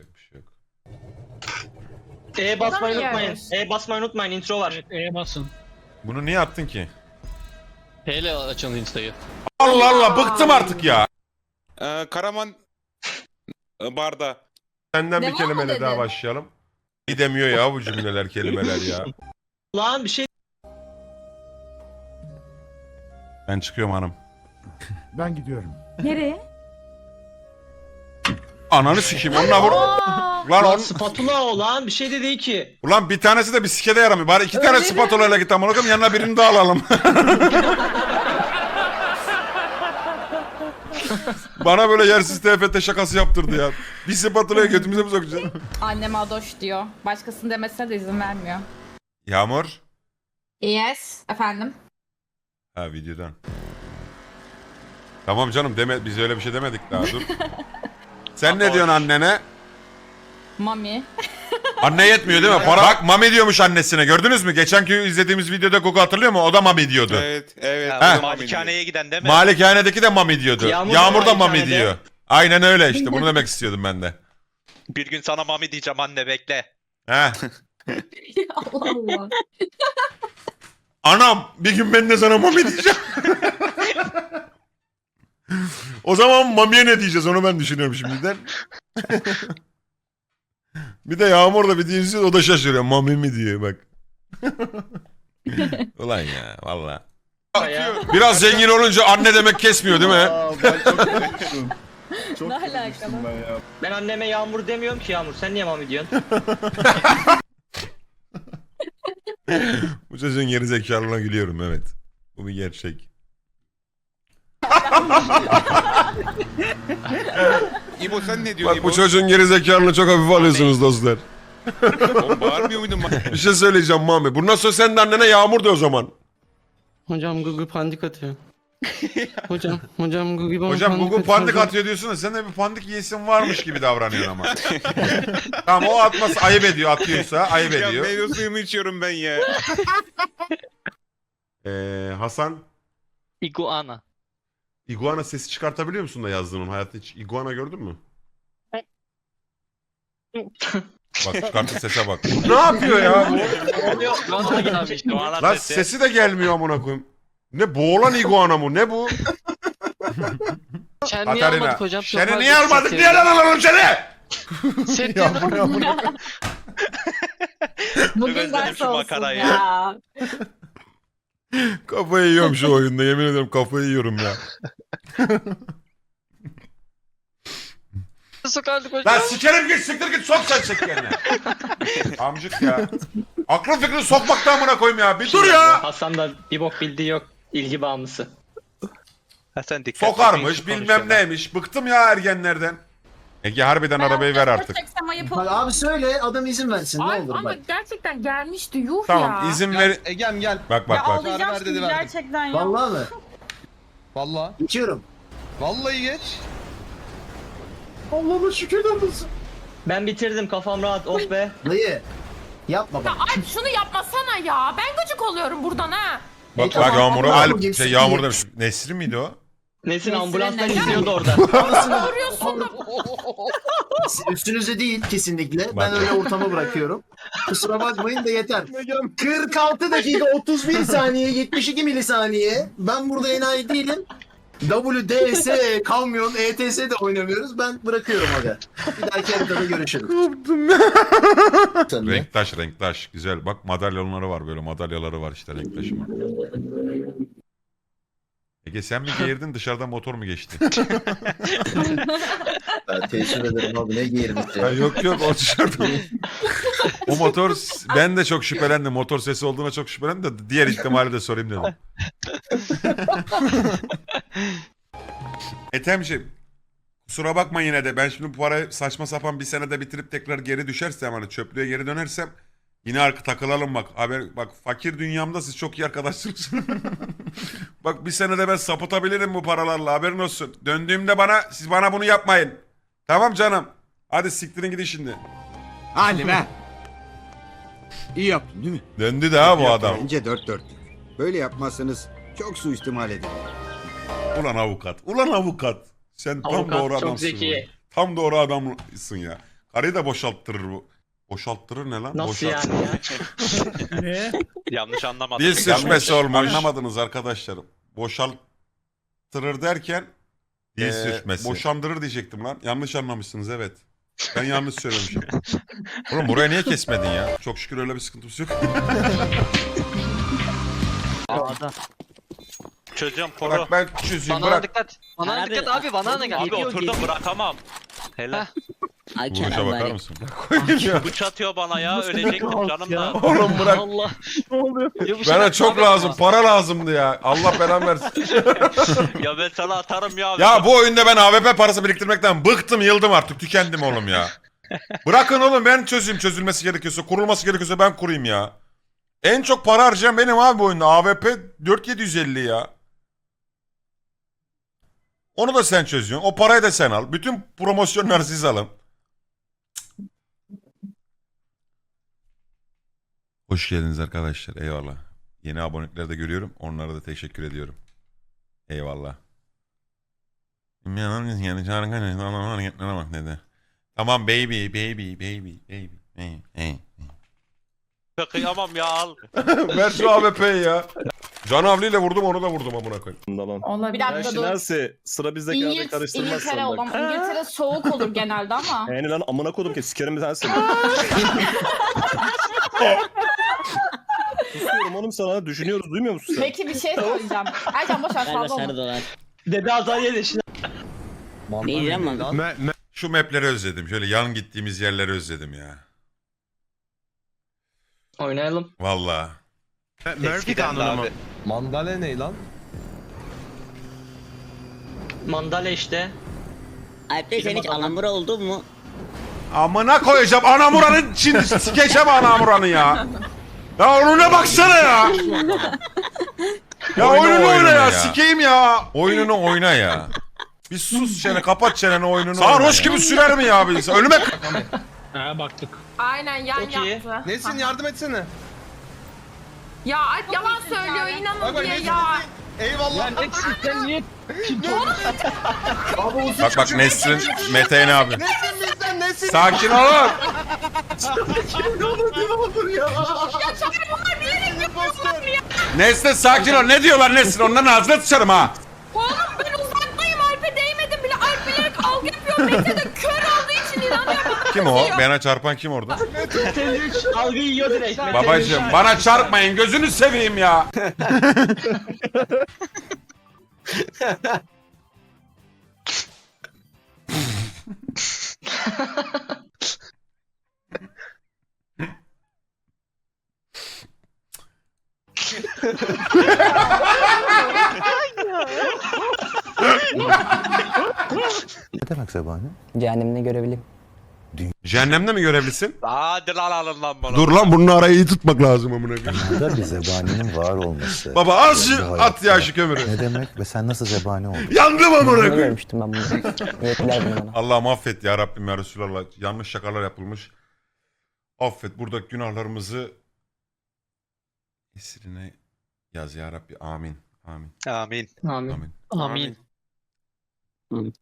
Yapacak bir şey yok. E basmayı unutmayın. yer. E basmayı unutmayın. Intro var. Evet E'ye basın. Bunu niye attın ki? P ile açın insta'yı. Allah Allah bıktım artık ya. Ee, Karaman e, barda. Senden bir Devam mı kelimeyle daha dedin? başlayalım. Gidemiyor ya bu cümleler kelimeler ya. Lan bir şey Ben çıkıyorum hanım. Ben gidiyorum. Nereye? Ananı sikeyim onunla vur. Lan Lan on... spatula o lan. Bir şey de değil ki. Ulan bir tanesi de bir sikede yaramıyor. Bari iki tane Öyle mi? spatula ile git amına koyayım yanına birini daha alalım. Bana böyle yersiz TFT şakası yaptırdı ya. Bir spatula'ya götümüze mi sokacaksın? annem adoş diyor. Başkasının demesine de izin vermiyor. Yağmur. Yes. Efendim? Ha videodan. Tamam canım deme biz öyle bir şey demedik daha dur. Sen ne diyorsun annene? Mami. Anne yetmiyor değil mi? Para... Bak mami diyormuş annesine gördünüz mü? Geçenki izlediğimiz videoda Gogo hatırlıyor mu? O da mami diyordu. Evet, evet. Ha. Tamam, Malikaneye giden değil mi? Malikanedeki de mami diyordu. Yağmur Yağmur, da da mami malikanede. diyor. Aynen öyle işte. Bunu demek istiyordum ben de. bir gün sana mami diyeceğim anne bekle. He. Allah Allah. Anam bir gün ben de sana mami diyeceğim. o zaman mamiye ne diyeceğiz onu ben düşünüyorum şimdiden. bir de Yağmur da bir dinsiz o da şaşırıyor. Mami mi diyor bak. Ulan ya valla. Biraz zengin olunca anne demek kesmiyor değil mi? Aa, ben çok Ne ben ya. Ben anneme Yağmur demiyorum ki Yağmur. Sen niye mami diyorsun? Bu çocuğun geri zekalına gülüyorum evet. Bu bir gerçek. İbo sen ne diyorsun Bak bu İbo? çocuğun geri zekalını çok hafif alıyorsunuz dostlar. Oğlum bağırmıyor muydun bana? Bir şey söyleyeceğim Mami. Bundan sonra sen de annene Yağmur de o zaman. Hocam Google pandik atıyor. hocam, hocam Google bana Hocam pandik Google atıyor. pandik hocam. atıyor diyorsun da sen de bir pandik yiyesin varmış gibi davranıyorsun ama. tamam o atması ayıp ediyor atıyorsa ayıp ya ediyor. meyve suyumu içiyorum ben ya. Ee, Hasan Iguana. İguana sesi çıkartabiliyor musun da yazdığın onun hayatta hiç iguana gördün mü? bak çıkarttı sese bak. ne yapıyor ya bu? Iguana gibi abi işte. Doğan Lan sesi. sesi de gelmiyor amına koyayım. Ne boğulan iguana mı ne bu? Sen niye Katarina. almadık hocam? Seni niye almadık? Niye lan alalım seni? Yedim. yağmur. Bugün özledim ders şu olsun makarayı. ya. Kafayı yiyorum şu oyunda yemin ederim kafayı yiyorum ya. Sokardık hocam. Lan sikerim git siktir git sok sen şekerine. Amcık ya. Aklın fikrini sokmaktan amına koyayım ya. Bir dur ya. Hasan da bir bok bildiği yok. İlgi bağımlısı. Ha, sen dikkat Sokarmış bilmem neymiş. Bıktım ya ergenlerden. Ege harbiden arabayı ver artık. Çeksem ayıp abi söyle adam izin versin Ay, ne olur ama bak. gerçekten gelmişti yuh Tamam ya. izin ver. Egem gel. Bak bak ya bak. ağlayacağım Ver, şimdi dedi, verdim. gerçekten ya. Vallahi mı? Valla. Geçiyorum. Vallahi geç. Allah'ıma şükürler olsun. Ben bitirdim kafam rahat. Of be. Dayı. Yapma Ya bak. Alp şunu yapmasana ya. Ben gıcık oluyorum buradan ha. Bak Tamam, bak Yağmur'u tamam, Alp tamam, şey Yağmur diye. demiş. Nesrin miydi o? Nesin ambulanstan ne? izliyordu orada. Bağırıyorsun da. Üstünüze değil kesinlikle. Bak. Ben öyle ortama bırakıyorum. Kusura bakmayın da yeter. 46 dakika 31 saniye 72 milisaniye. Ben burada enayi değilim. WDS, kamyon, ETS de oynamıyoruz. Ben bırakıyorum aga. Bir dahaki haritada görüşürüz. Sen de. Renktaş renktaş. Güzel. Bak madalyonları var böyle madalyaları var işte renktaşımın. Ege sen mi geğirdin dışarıdan motor mu geçti? Ben teessüf ederim abi ne giyirmiş ya. yok yok o dışarıda. o motor ben de çok şüphelendim. Motor sesi olduğuna çok şüphelendim de diğer ihtimali de sorayım dedim. Ethemciğim kusura bakma yine de ben şimdi bu parayı saçma sapan bir senede bitirip tekrar geri düşersem hani çöplüğe geri dönersem yine arka takılalım bak. Haber bak fakir dünyamda siz çok iyi arkadaşsınız. bak bir senede ben sapıtabilirim bu paralarla haberin olsun. Döndüğümde bana siz bana bunu yapmayın. Tamam canım. Hadi siktirin gidin şimdi. Hadi be. İyi yaptın değil mi? Döndü de ha bu adam. Bence dört dörtlük. Böyle yapmazsanız çok suistimal edilir. Ulan avukat. Ulan avukat. Sen tam Avukat doğru çok adamsın. zeki. Tam doğru adamsın ya. Karıyı da boşalttırır bu. Boşalttırır ne lan? Nasıl Boşalt- yani ya? Yanlış anlamadım. Dil sürçmesi olmuş. Anlamadınız arkadaşlarım. Boşalttırır derken Dil eee, sürçmesi. boşandırır diyecektim lan. Yanlış anlamışsınız evet. Ben yanlış söylemişim. Oğlum buraya niye kesmedin ya? Çok şükür öyle bir sıkıntımız yok. Çözüyorum koru. bırak ben çözeyim bırak. dikkat. Abi, dikkat abi banana gel. Abi oturdum bırakamam. Helal. Vuruşa bakar mısın? Bıç atıyor bana ya ölecektim canım da. Oğlum bırak. Allah. Bana çok lazım. Para lazımdı ya. Allah belamı versin. ya ben sana atarım ya. Ya bu oyunda ben AWP parası biriktirmekten bıktım, yıldım artık. Tükendim oğlum ya. Bırakın oğlum ben çözeyim çözülmesi gerekiyorsa, kurulması gerekiyorsa ben kurayım ya. En çok para harcayan benim abi bu oyunda. AWP 4750 ya. Onu da sen çözüyorsun. O parayı da sen al. Bütün promosyonları siz alın. Hoş geldiniz arkadaşlar. Eyvallah. Yeni abonelikleri de görüyorum. Onlara da teşekkür ediyorum. Eyvallah. Yani çağırın hareketlere bak dedi. Tamam baby, baby, baby, baby. Hey, hey. Kıyamam ya al. Ver şu AWP'yi ya. Can ile vurdum onu da vurdum amına koyayım. Olabilir. Bir dakika dur. sıra bizde İngiliz, İngiltere olan. İngiltere soğuk olur genelde ama. Yani lan amına kodum ki sikerim bir tanesi. Susuyorum oğlum sana düşünüyoruz duymuyor musun sen? Peki bir şey söyleyeceğim. Ercan boş ver fazla olma. Dede Azar'ya de şimdi. Ne diyeceğim lan? Şu mapleri özledim. Şöyle yan gittiğimiz yerleri özledim ya. Oynayalım. Vallahi. Murphy kanunu mu? Mandalya ne lan? Mandalya işte. Alp'te sen hiç alambura oldun mu? Amına koyacağım anamuranın için sikeceğim anamuranı ya. Ya onuna baksana ya. Ya Oyna oyununu oyna oyununu ya. ya. Sikeyim ya. Oyununu oyna ya. Bir sus çene kapat çeneni oyununu Sarhoş gibi sürer mi ya insan? Önüme Aynen yan Çok iyi. yaptı. Nesin yardım etsene. Ya Alp yalan söylüyor inanın diye ya. Eyvallah. Bak bak Nesrin Mete'nin abi. Nesin bizden nesin? Sakin olun. Nesrin sakin ol. Ne diyorlar Nesrin? Onların ağzına sıçarım ha. Oğlum ben uzaktayım Alp'e değmedim bile. Alp bilerek algı yapıyor. Mete de kör olduğu için inanıyor bana. Kim o? Bana çarpan kim orada? Algı yiyor direkt. Şu- bana çarpmayın gözünü seveyim ya. Ne demek zebani? Cehennemini görebileyim. Cehennemde mi görevlisin? Hadi lan alın lan bana. Dur lan bunun arayı iyi tutmak lazım amına koyayım. Dünyada bir zebaninin var olması. Baba az şu at ya şu kömürü. Ne demek ve sen nasıl zebani oldun? Yandım amına koyayım. Görmüştüm ben bunu. Niyetliler bunu bana. Allah'ım affet ya Rabbim ya Resulallah. Yanlış şakalar yapılmış. Affet buradaki günahlarımızı esirine yaz ya Rabbi. Amin. Amin. Amin. Amin. Amin. Amin.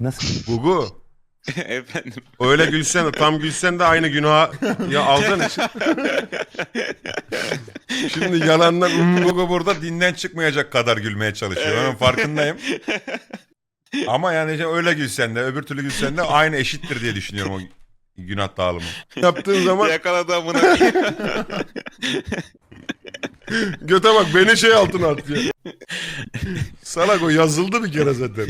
Nasıl? Gugu. Efendim. Öyle gülsen de tam gülsen de aynı günaha ya için. Şimdi yalandan "Hmm, Gugu burada dinden çıkmayacak kadar gülmeye çalışıyor. Ben farkındayım. Ama yani işte öyle gülsen de öbür türlü gülsen de aynı eşittir diye düşünüyorum o günah dağılımı. Yaptığın zaman Yakaladı amına. göte bak beni şey altına atıyor. Salak o yazıldı bir kere zaten.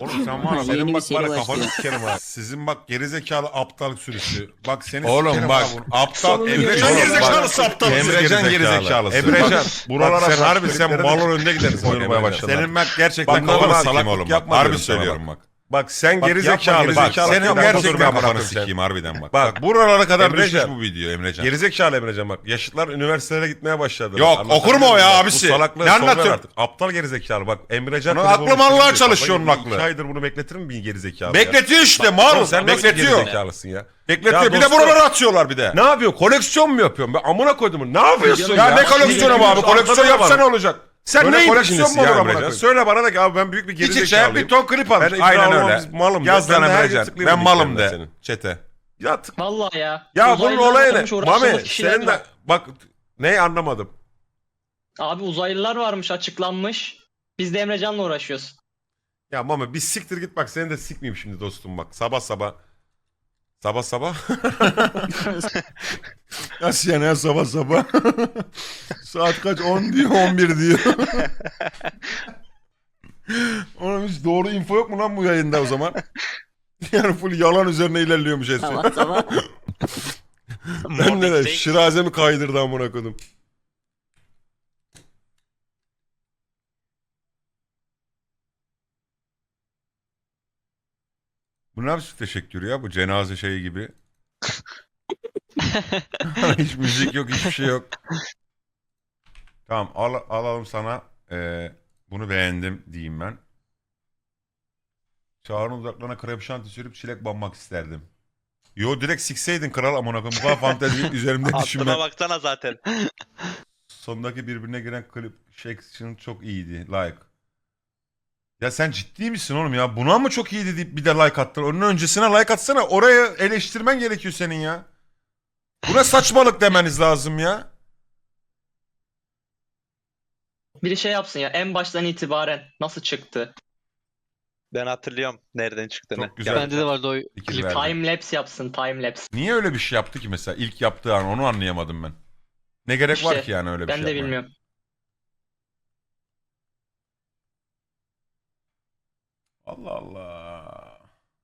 Oğlum sen var ya Yeni senin bir bak seri bana kafanı başlıyor. sikerim ha. Sizin bak gerizekalı aptal sürüsü. Bak seni Oğlum sikerim bak, ha bunu. Aptal. Emrecan Oğlum bak, gerizekalısı aptal. Emrecan gerizekalısı. Emrecan. Buralara Bak sen harbi sen malın önünde gidersin. Oynamaya başladın. Senin bak gerçekten Bak, kafanı bak, sikeyim salaklık oğlum. Bak, yapma harbi diyorum sana söylüyorum bak. Bak. Sen Bak, gerizekalı. yapma, Bak senin Yapma, gerçekten kafanı sikeyim harbiden bak. Bak, buralara kadar Emrecan. düşmüş bu video Emrecan. Gerizekalı Emrecan bak. Yaşıtlar üniversitelere gitmeye başladı. Yok, Anlatabiliyor okur mu o ya? Bak, abisi? Bu salaklığı Ne anlatıyorsun? artık. Aptal gerizekalı bak. Emrecan. Klip aklım Allah'a çalışıyor onun aklı. İki aydır bunu bekletir mi bir gerizekalı? Bekletiyor işte mal. Sen Bekletiyor. gerizekalısın ya? Bekletiyor. Ya bir de buralara atıyorlar bir de. Ne yapıyor? Koleksiyon mu yapıyorsun? Ben amına koydum. Ne yapıyorsun Ya, ya? ne koleksiyonu bu abi? Koleksiyon yapsa ne olacak? Sen Böyle neyin koleksiyon peşindesin mu olur amına koyayım? Söyle bana da ki abi ben büyük bir İç içe gerizekalıyım. bir ton klip almış. Ben Aynen öyle. malım. Yaz Ben lan Emrecan. Ben malım de. senin. Çete. Ya tık. Vallahi ya. Ya bunun Uzaylılar olayı ne? varmış, uğraştığımız Mami kişiler senin de var. bak neyi anlamadım. Abi uzaylılar varmış açıklanmış. Biz de Emrecan'la uğraşıyoruz. Ya Mami bir siktir git bak seni de sikmeyeyim şimdi dostum bak. Sabah sabah. Sabah sabah. Nasıl yani ya sabah sabah? Saat kaç? 10 diyor 11 diyor. Oğlum hiç doğru info yok mu lan bu yayında o zaman? Yani full yalan üzerine ilerliyormuş şey. Sabah sabah. Ben de Morning şirazemi kaydırdı amına kodum. Bu ne biçim teşekkür ya bu cenaze şeyi gibi. Hiç müzik yok hiçbir şey yok. Tamam al, alalım sana Ee, bunu beğendim diyeyim ben. Çağrı'nın uzaklarına krem şanti sürüp çilek banmak isterdim. Yo direkt sikseydin kral amına koyayım. Bu kadar fantezi üzerimde düşünme. Hattına baksana zaten. Sondaki birbirine giren klip section çok iyiydi. Like. Ya sen ciddi misin oğlum ya? Buna mı çok iyiydi deyip bir de like attın? Onun öncesine like atsana. Oraya eleştirmen gerekiyor senin ya. Buna saçmalık demeniz lazım ya. Biri şey yapsın ya en baştan itibaren nasıl çıktı? Ben hatırlıyorum nereden çıktığını. Çok güzel. Bende de vardı o İkili klip. Time lapse yapsın time lapse. Niye öyle bir şey yaptı ki mesela? İlk yaptığı an onu anlayamadım ben. Ne gerek var İşte, ki yani öyle bir Ben şey de yapmaya? bilmiyorum. Allah Allah.